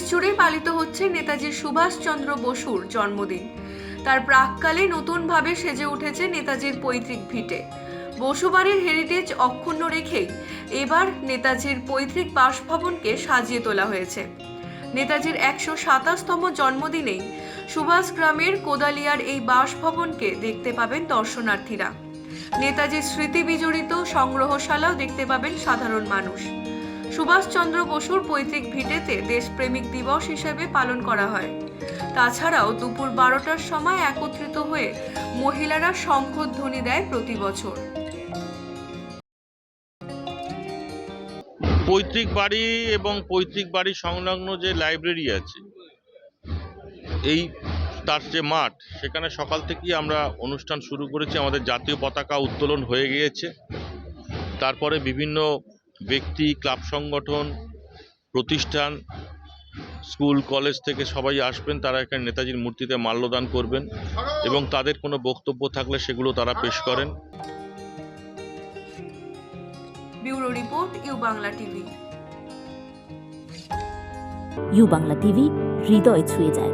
দেশ জুড়ে পালিত হচ্ছে নেতাজি সুভাষচন্দ্র বসুর জন্মদিন। তার প্রাককালে নতুনভাবে সেজে উঠেছে নেতাজির পৈতৃক ভিটে। বসুবাড়ির হেরিটেজ অক্ষুণ্ণ রেখেই এবার নেতাজির পৈতৃক বাসভবনকে সাজিয়ে তোলা হয়েছে। নেতাজির একশো সাতাশতম জন্মদিনেই সুভাষ গ্রামের কোদালিয়ার এই বাসভবনকে দেখতে পাবেন দর্শনার্থীরা। নেতাজির স্মৃতি বিজড়িত সংগ্রহশালাও দেখতে পাবেন সাধারণ মানুষ। সুভাষচন্দ্র বসুর পৈতৃক ভিটেতে দেশপ্রেমিক দিবস হিসেবে পালন করা হয়। তাছাড়াও দুপুর বারোটার সময় একত্রিত হয়ে মহিলারা শঙ্খধ্বনি দেয় প্রতি বছর। পৈতৃক বাড়ি এবং পৈতৃক বাড়ি সংলগ্ন যে লাইব্রেরি আছে, এই তার যে মাঠ, সেখানে সকাল থেকেই আমরা অনুষ্ঠান শুরু করেছি। আমাদের জাতীয় পতাকা উত্তোলন হয়ে গিয়েছে। তারপরে বিভিন্ন ব্যক্তি ক্লাব সংগঠন প্রতিষ্ঠান স্কুল কলেজ থেকে সবাই আসবেন তারা এখানে নেতাজির মূর্তিতে মাল্যদান করবেন এবং তাদের কোনো বক্তব্য থাকলে সেগুলো তারা পেশ করেন। Bureau report U Bangla TV. U Bangla TV হৃদয় ছুঁয়ে যায়।